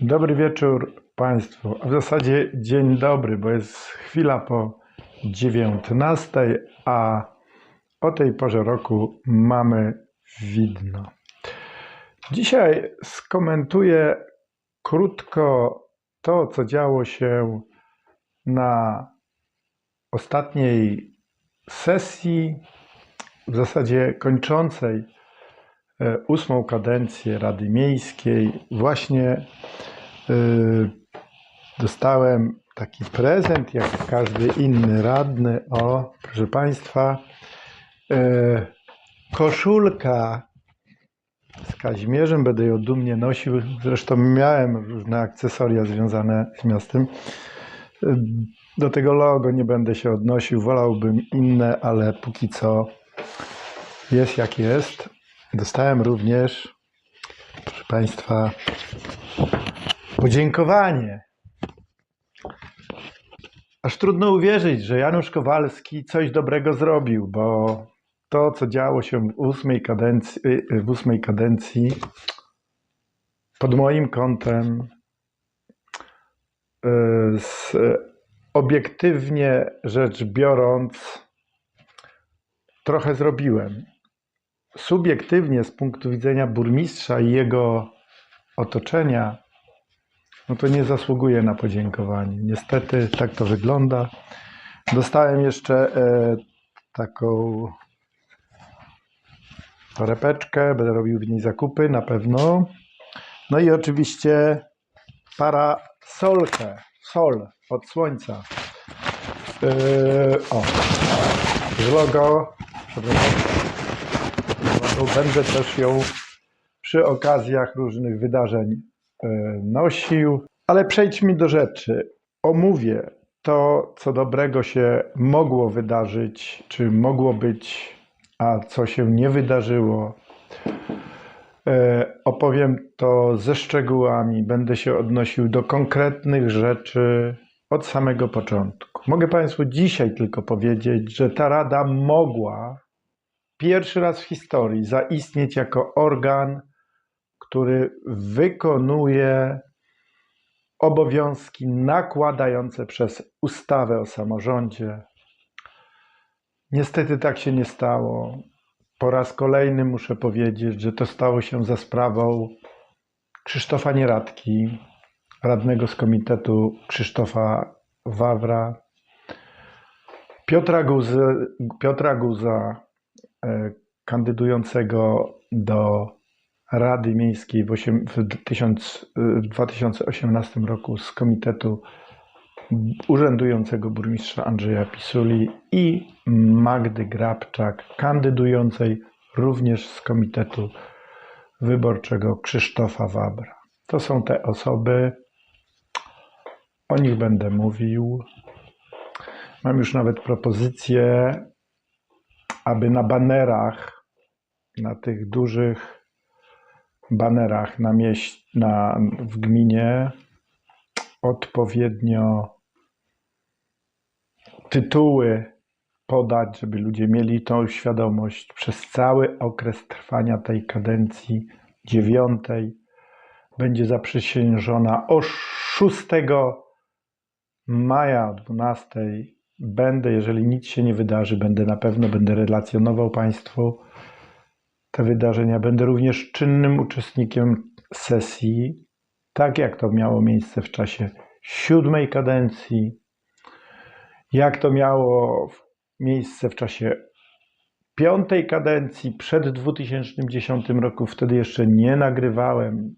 Dobry wieczór Państwu, a w zasadzie dzień dobry, bo jest chwila po 19, a o tej porze roku mamy widno. Dzisiaj skomentuję krótko to, co działo się na ostatniej sesji, w zasadzie kończącej ósmą kadencję Rady Miejskiej. Właśnie y, dostałem taki prezent, jak każdy inny radny. O, proszę Państwa, e, koszulka z Kazimierzem, będę ją dumnie nosił. Zresztą miałem różne akcesoria związane z miastem. Do tego logo nie będę się odnosił, wolałbym inne, ale póki co jest jak jest. Dostałem również, proszę Państwa, podziękowanie. Aż trudno uwierzyć, że Janusz Kowalski coś dobrego zrobił, bo to, co działo się w ósmej kadencji, w ósmej kadencji pod moim kątem, y, z, obiektywnie rzecz biorąc, trochę zrobiłem. Subiektywnie, z punktu widzenia burmistrza i jego otoczenia, no to nie zasługuje na podziękowanie. Niestety tak to wygląda. Dostałem jeszcze e, taką torebeczkę, będę robił w niej zakupy na pewno. No i oczywiście parasolkę, sol od słońca. Yy, o, z logo. Będę też ją przy okazjach różnych wydarzeń yy, nosił. Ale przejdźmy do rzeczy. Omówię to, co dobrego się mogło wydarzyć, czy mogło być, a co się nie wydarzyło. E, Opowiem to ze szczegółami, będę się odnosił do konkretnych rzeczy od samego początku. Mogę Państwu dzisiaj tylko powiedzieć, że ta rada mogła pierwszy raz w historii zaistnieć jako organ, który wykonuje obowiązki nakładające przez ustawę o samorządzie. Niestety tak się nie stało. Po raz kolejny muszę powiedzieć, że to stało się za sprawą Krzysztofa Nieradki, radnego z komitetu Krzysztofa Wawra, Piotra, Guzy, Piotra Guza, kandydującego do Rady Miejskiej w, osiem, w, tysiąc, w 2018 roku z komitetu urzędującego burmistrza Andrzeja Pisuli i Magdy Grabczak, kandydującej również z komitetu wyborczego Krzysztofa Wabra. To są te osoby, o nich będę mówił. Mam już nawet propozycję, aby na banerach, na tych dużych banerach na mieś, na, w gminie odpowiednio tytuły podać, żeby ludzie mieli tą świadomość przez cały okres trwania tej kadencji dziewiątej. Będzie zaprzysiężona o 6 maja o 12. Będę, jeżeli nic się nie wydarzy, będę na pewno będę relacjonował Państwu te wydarzenia. Będę również czynnym uczestnikiem sesji, tak jak to miało miejsce w czasie siódmej kadencji, jak to miało miejsce w czasie piątej kadencji, przed 2010 roku. Wtedy jeszcze nie nagrywałem,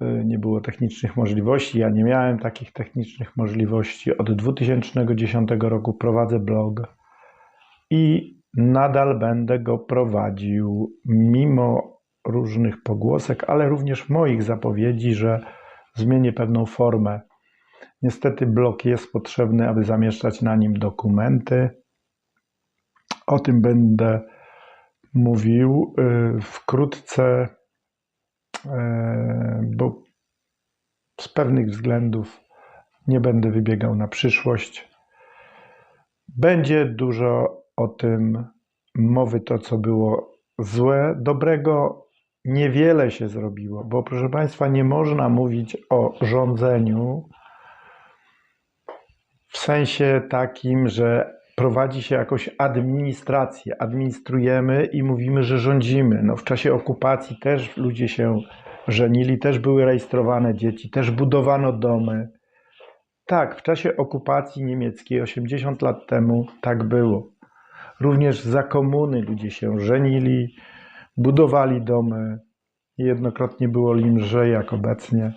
nie było technicznych możliwości. Ja nie miałem takich technicznych możliwości. Od 2010 roku prowadzę blog i nadal będę go prowadził, mimo różnych pogłosek, ale również moich zapowiedzi, że zmienię pewną formę. Niestety blog jest potrzebny, aby zamieszczać na nim dokumenty. O tym będę mówił y, wkrótce, y, bo z pewnych względów nie będę wybiegał na przyszłość. Będzie dużo o tym mowy, to co było złe, dobrego niewiele się zrobiło, bo proszę Państwa, nie można mówić o rządzeniu w sensie takim, że prowadzi się jakąś administrację, administrujemy i mówimy, że rządzimy. No, w czasie okupacji też ludzie się żenili, też były rejestrowane dzieci, też budowano domy. Tak, w czasie okupacji niemieckiej 80 lat temu tak było. Również za komuny ludzie się żenili, budowali domy. Jednokrotnie było im lżej jak obecnie.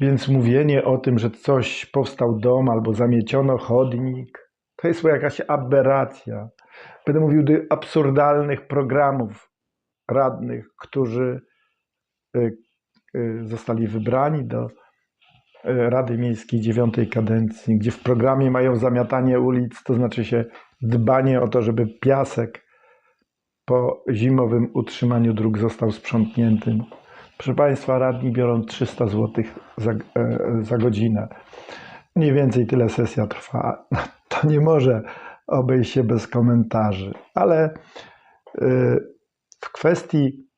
Więc mówienie o tym, że coś powstał dom albo zamieciono chodnik, to jest jakaś aberracja. Będę mówił do absurdalnych programów radnych, którzy y, y, zostali wybrani do y, Rady Miejskiej dziewiątej kadencji, gdzie w programie mają zamiatanie ulic, to znaczy się dbanie o to, żeby piasek po zimowym utrzymaniu dróg został sprzątnięty. Proszę Państwa, radni biorą 300 zł za, e, za godzinę. Mniej więcej tyle sesja trwa. Nie może obejść się bez komentarzy, ale e, w kwestii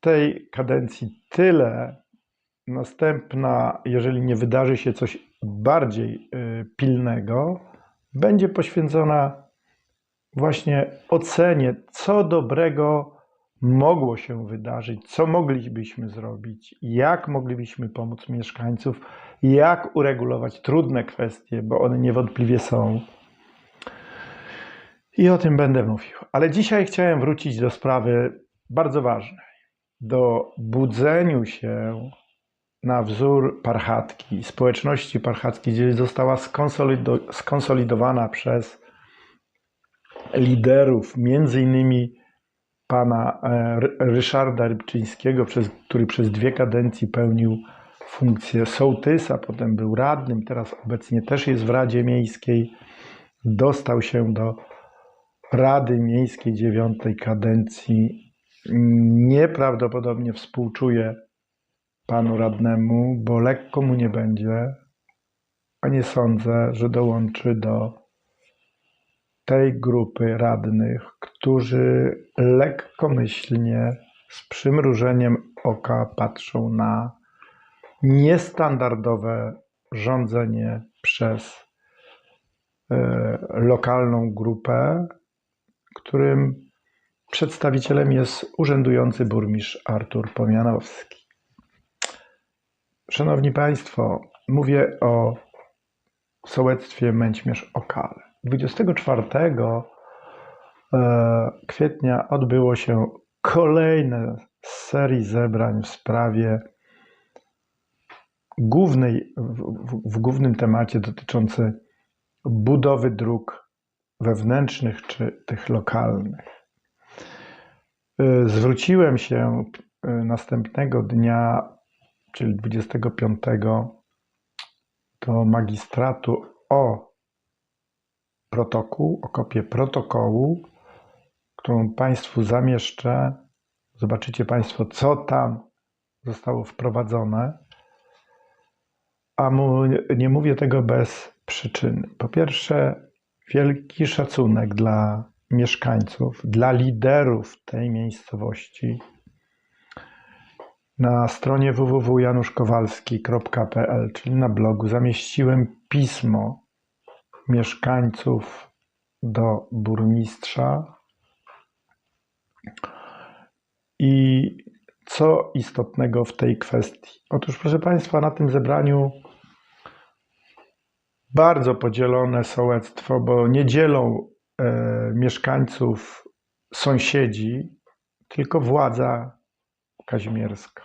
tej kadencji tyle. Następna, jeżeli nie wydarzy się coś bardziej e, pilnego, będzie poświęcona właśnie ocenie, co dobrego mogło się wydarzyć, co moglibyśmy zrobić, jak moglibyśmy pomóc mieszkańców, jak uregulować trudne kwestie, bo one niewątpliwie są. I o tym będę mówił. Ale dzisiaj chciałem wrócić do sprawy bardzo ważnej, do budzeniu się na wzór parchatki, społeczności parchatki, gdzie została skonsolido skonsolidowana przez liderów, między innymi pana e, Ryszarda Rybczyńskiego, przez, który przez dwie kadencje pełnił funkcję sołtysa, potem był radnym, teraz obecnie też jest w Radzie Miejskiej. Dostał się do Rady Miejskiej dziewiątej kadencji. Nieprawdopodobnie współczuję panu radnemu, bo lekko mu nie będzie, a nie sądzę, że dołączy do tej grupy radnych, którzy lekkomyślnie, z przymrużeniem oka patrzą na niestandardowe rządzenie przez e, lokalną grupę, którym przedstawicielem jest urzędujący burmistrz Artur Pomianowski. Szanowni Państwo, mówię o sołectwie Męćmierz-Okale. 24 e, kwietnia odbyło się kolejne z serii zebrań w sprawie głównej, w, w głównym temacie dotyczący budowy dróg wewnętrznych czy tych lokalnych. E, zwróciłem się e, następnego dnia, czyli 25, do magistratu o protokół, o kopię protokołu, którą Państwu zamieszczę. Zobaczycie Państwo, co tam zostało wprowadzone. A mu, nie mówię tego bez przyczyny. Po pierwsze, wielki szacunek dla mieszkańców, dla liderów tej miejscowości. Na stronie www.januszkowalski.pl, czyli na blogu, zamieściłem pismo mieszkańców do burmistrza. I co istotnego w tej kwestii? Otóż, proszę Państwa, na tym zebraniu bardzo podzielone sołectwo, bo nie dzielą e, mieszkańców sąsiedzi, tylko władza kazimierska.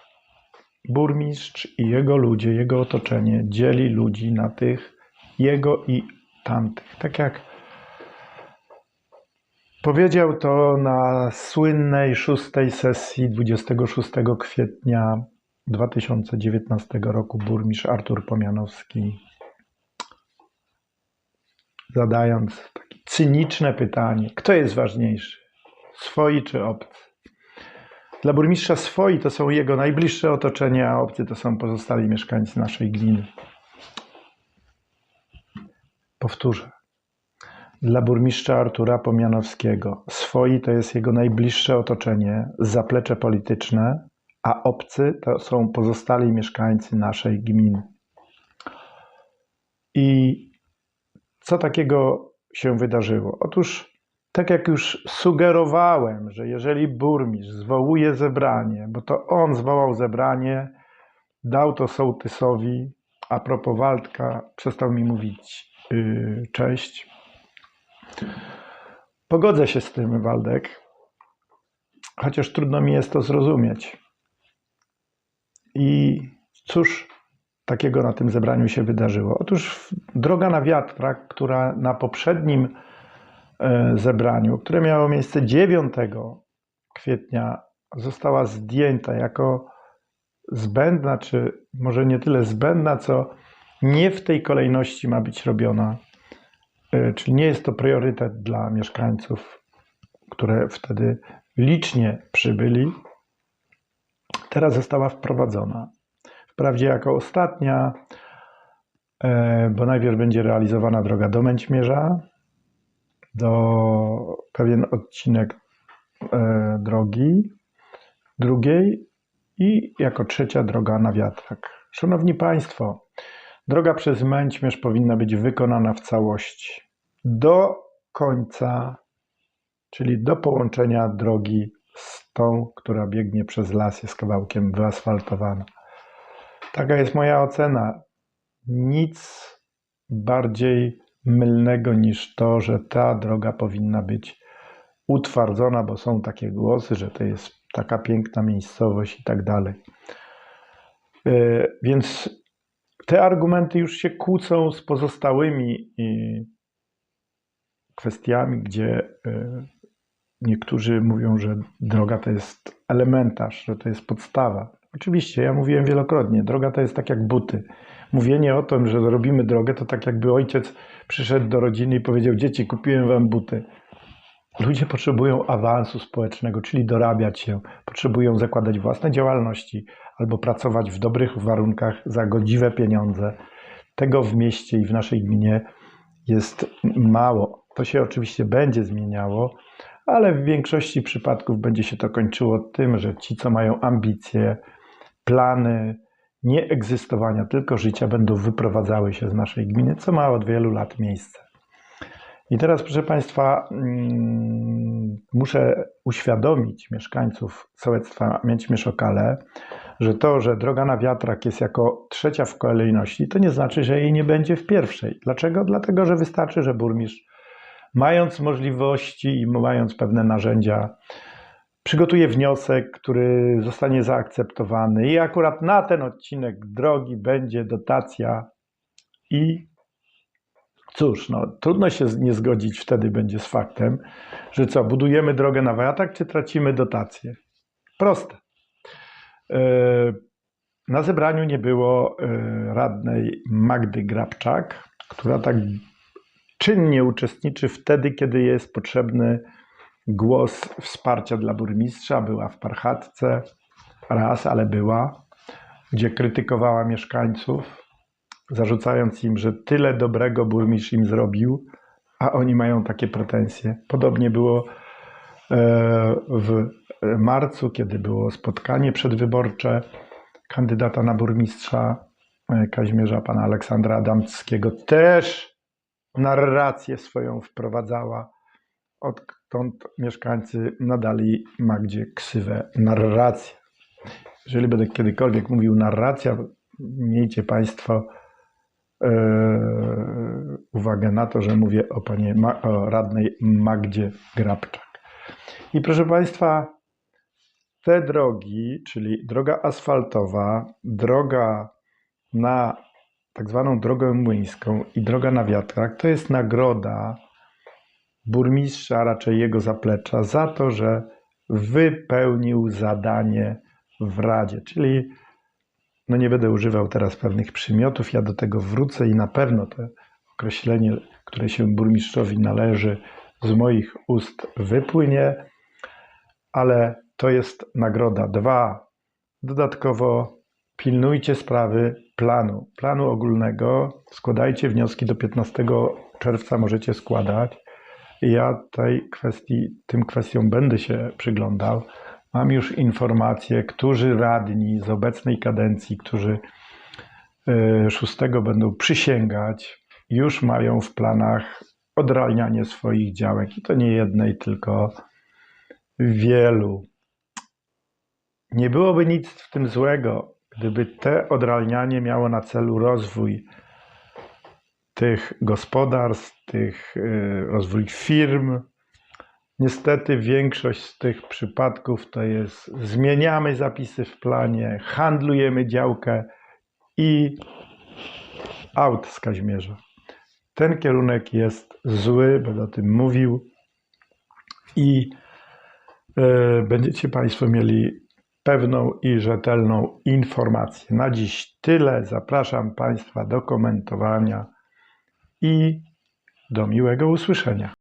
Burmistrz i jego ludzie, jego otoczenie dzieli ludzi na tych jego i tamtych. Tak jak powiedział to na słynnej szóstej sesji 26 kwietnia 2019 roku burmistrz Artur Pomianowski, zadając takie cyniczne pytanie: kto jest ważniejszy, swoi czy obcy? Dla burmistrza swoi to są jego najbliższe otoczenie, a obcy to są pozostali mieszkańcy naszej gminy. Powtórzę. dla burmistrza Artura Pomianowskiego. Swoi to jest jego najbliższe otoczenie, zaplecze polityczne, a obcy to są pozostali mieszkańcy naszej gminy. I co takiego się wydarzyło? Otóż, tak jak już sugerowałem, że jeżeli burmistrz zwołuje zebranie, bo to on zwołał zebranie, dał to sołtysowi, a propos Waldka, przestał mi mówić cześć. Pogodzę się z tym, Waldek, chociaż trudno mi jest to zrozumieć. I cóż takiego na tym zebraniu się wydarzyło? Otóż droga na wiatrak, która na poprzednim e, zebraniu, które miało miejsce 9 kwietnia, została zdjęta jako zbędna, czy może nie tyle zbędna, co nie w tej kolejności ma być robiona. E, Czyli nie jest to priorytet dla mieszkańców, które wtedy licznie przybyli. Teraz została wprowadzona. Wprawdzie jako ostatnia, e, bo najpierw będzie realizowana droga do Męćmierza, do pewien odcinek e, drogi drugiej i jako trzecia droga na wiatrak. Szanowni Państwo, droga przez Męćmierz powinna być wykonana w całości do końca, czyli do połączenia drogi z tą, która biegnie przez las, jest kawałkiem wyasfaltowana. Taka jest moja ocena. Nic bardziej mylnego niż to, że ta droga powinna być utwardzona, bo są takie głosy, że to jest taka piękna miejscowość i tak dalej. E, Więc te argumenty już się kłócą z pozostałymi i, kwestiami, gdzie e, niektórzy mówią, że droga to jest elementarz, że to jest podstawa. Oczywiście, ja mówiłem wielokrotnie, droga to jest tak jak buty. Mówienie o tym, że robimy drogę, to tak jakby ojciec przyszedł do rodziny i powiedział: Dzieci, kupiłem wam buty. Ludzie potrzebują awansu społecznego, czyli dorabiać się, potrzebują zakładać własne działalności albo pracować w dobrych warunkach za godziwe pieniądze. Tego w mieście i w naszej gminie jest mało. To się oczywiście będzie zmieniało, ale w większości przypadków będzie się to kończyło tym, że ci, co mają ambicje, plany nie egzystowania, tylko życia, będą wyprowadzały się z naszej gminy, co ma od wielu lat miejsce. I teraz, proszę Państwa, mm, muszę uświadomić mieszkańców sołectwa Mięćmierz-Okale, że to, że droga na wiatrak jest jako trzecia w kolejności, to nie znaczy, że jej nie będzie w pierwszej. Dlaczego? Dlatego, że wystarczy, że burmistrz, mając możliwości i mając pewne narzędzia, przygotuje wniosek, który zostanie zaakceptowany i akurat na ten odcinek drogi będzie dotacja i Cóż, no, trudno się nie zgodzić wtedy będzie z faktem, że co, budujemy drogę na wiatrak, czy tracimy dotację? Proste. E, Na zebraniu nie było e, radnej Magdy Grabczak, która tak czynnie uczestniczy wtedy, kiedy jest potrzebny głos wsparcia dla burmistrza. Była w Parchatce raz, ale była, gdzie krytykowała mieszkańców zarzucając im, że tyle dobrego burmistrz im zrobił, a oni mają takie pretensje. Podobnie było w marcu, kiedy było spotkanie przedwyborcze kandydata na burmistrza e, Kazimierza, pana Aleksandra Adamskiego. Też narrację swoją wprowadzała, odtąd mieszkańcy nadali Magdzie ksywę narracja. Jeżeli będę kiedykolwiek mówił narracja, miejcie Państwo e, uwagę na to, że mówię o, panie, o radnej Magdzie Grabczak. I proszę Państwa, te drogi, czyli droga asfaltowa, droga na tak zwaną drogę młyńską i droga na wiatrak, to jest nagroda burmistrza, a raczej jego zaplecza, za to, że wypełnił zadanie w Radzie, czyli no nie będę używał teraz pewnych przymiotów, ja do tego wrócę i na pewno to określenie, które się burmistrzowi należy, z moich ust wypłynie, ale to jest nagroda. Dwa, dodatkowo pilnujcie sprawy planu, planu ogólnego, składajcie wnioski do 15 czerwca, możecie składać. Ja tej kwestii, tym kwestiom będę się przyglądał. Mam już informacje, którzy radni z obecnej kadencji, którzy e, szóstego będą przysięgać, już mają w planach odralnianie swoich działek i to nie jednej, tylko wielu. Nie byłoby nic w tym złego, gdyby te odralnianie miało na celu rozwój tych gospodarstw, tych y, rozwój firm. Niestety większość z tych przypadków to jest zmieniamy zapisy w planie, handlujemy działkę i aut z Kaźmierza. Ten kierunek jest zły, będę o tym mówił i y, będziecie Państwo mieli pewną i rzetelną informację. Na dziś tyle. Zapraszam Państwa do komentowania i do miłego usłyszenia.